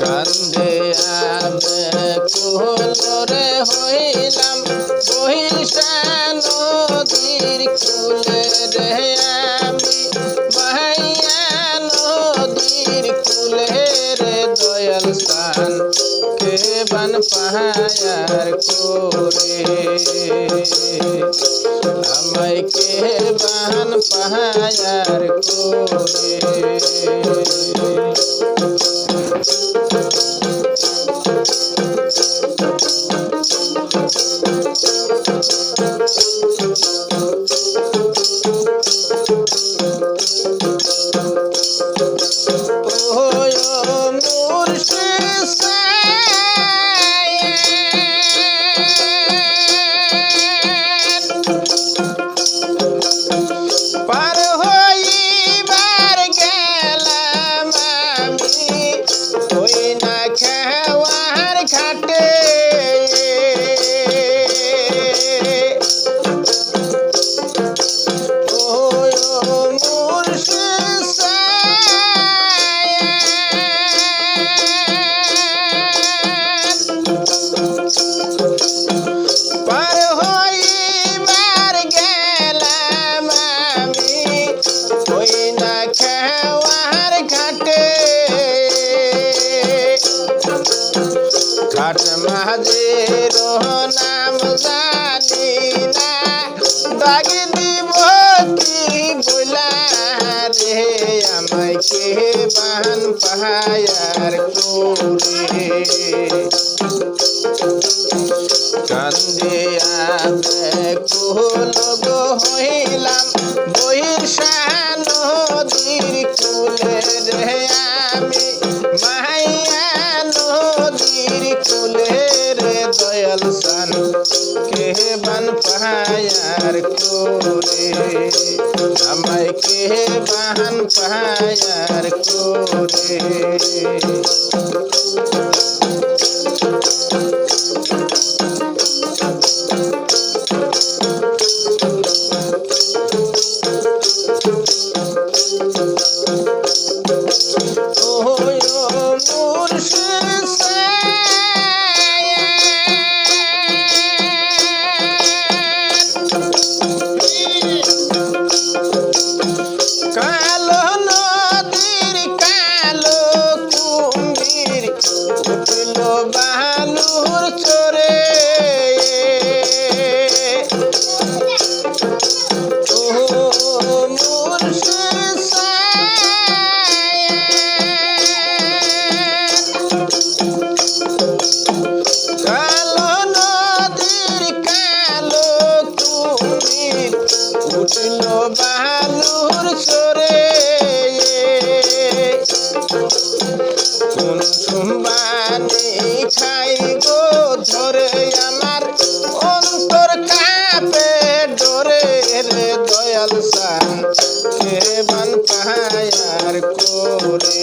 কান্দে আবে কুলরে হইলাম বহিষা স্থান কে বন পাহায়ার কোরে আমায় কে বন পাহায়ার করে মাঝে নাম জানি না। দাগ দিব কি বলা পাহায়ার করে? কান্দে আবে কুলগ হইলাম কে বান পাহায়ার করে। চরে কোন সম্বানি খাই গো ধরে আমার অন্তর কাপে ডরে দয়াল সান। কে বান পাহায়ার করে।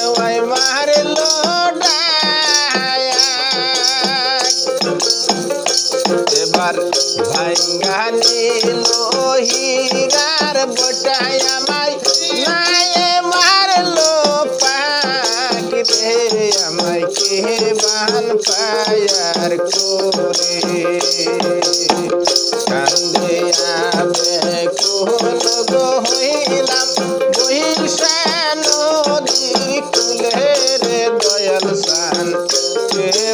দেওয়াই মারলো এবার ভাঙ্গা নিল হীরার বটাই আমায়। নায়ে মারলো পাক রে আমায় কে বান পায়ার কান্দে কোন গো হইলাম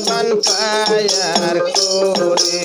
বান পায়ার করে।